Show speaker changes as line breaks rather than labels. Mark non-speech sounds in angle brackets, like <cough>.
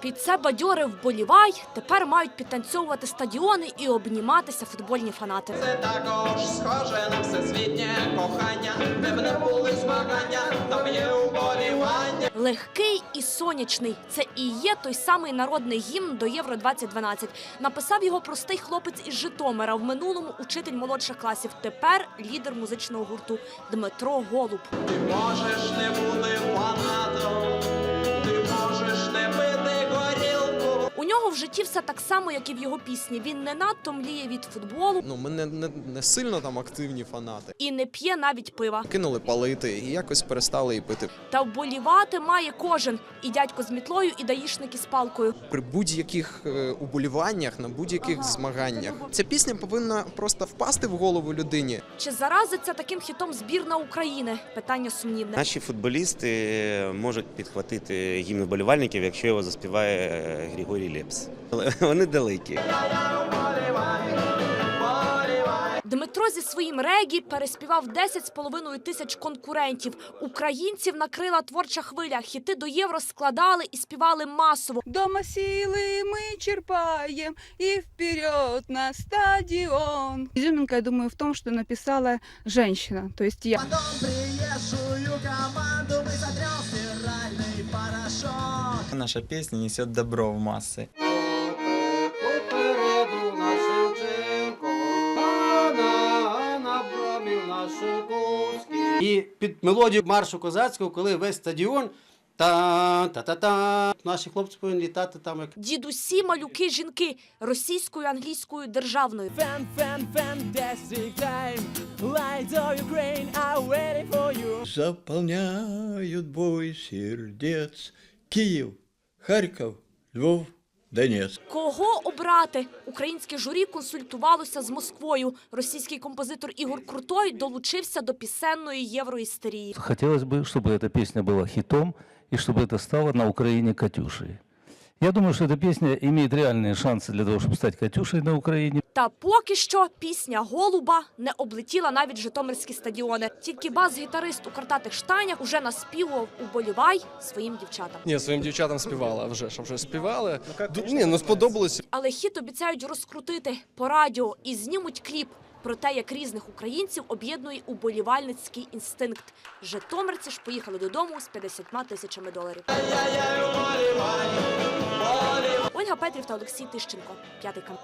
Під це бадьори вболівай. Тепер мають підтанцьовувати стадіони і обніматися футбольні фанати.
Це також схоже на всесвітнє кохання, де б не були змагання, там є уболівання.
Легкий і сонячний це і є той самий народний гімн до Євро 2012 Написав його простий хлопець із Житомира. В минулому учитель молодших класів. Тепер лідер музичного гурту Дмитро Голуб.
Ти можеш не бути фанатом,
нього в житті все так само, як і в його пісні. Він не надто мліє від футболу
Ну, ми не, не, не сильно там активні фанати.
і не п'є навіть пива.
Кинули палити і якось перестали і пити.
Та вболівати має кожен і дядько з мітлою, і даїшники з палкою.
При будь-яких е, уболіваннях, на будь-яких змаганнях. Ця пісня повинна просто впасти в голову людині.
Чи заразиться таким хітом збірна України? Питання сумнівне.
Наші футболісти можуть підхватити гімн вболівальників, якщо його заспіває е, Григорій Лепс Але <laughs> вони далекі.
Дмитро зі своїм регі переспівав 10 з половиною тисяч конкурентів. Українців накрила творча хвиля. Хіти до євро складали і співали масово.
Дома силы мы черпаем и вперед на стадион. Изюминка, я думаю, в том, что написала женщина, то есть я.
Наша песня несет добро в массы.
І під мелодію маршу козацького, коли весь стадіон та та та та наші хлопці повинні літати там як
Дідусі, малюки, жінки російською, англійською, державною.
Fan, fan, fantastic time. Lights of Ukraine are waiting for you.
Заполняют бой сердец Киев, Харьков, Львов, Донецк.
Кого обрати? Українське журі консультувалося з Москвою. Російський композитор Ігор Крутой долучився до пісенної євроістерії.
Хотелось бы, чтобы эта песня была хитом и чтобы это стало на Украине «Катюшей». Я думаю, что эта песня имеет реальные шансы для того, чтобы стать «Катюшей» на Украине.
Та поки що пісня Голуба не облетіла навіть житомирські стадіони. Тільки бас-гітарист у картатих штанях уже наспівував уболівай своїм дівчатам.
Ні, своїм дівчатам співала, а вже ж, а вже співали. Ду- Ні, ну сподобалось.
Але хіт обіцяють розкрутити по радіо і знімуть кліп про те, як різних українців об'єднує уболівальницький інстинкт. Житомирці ж поїхали додому з 50 тисячами доларів. Ольга Петрів та Олексій Тищенко. П'ятий канал.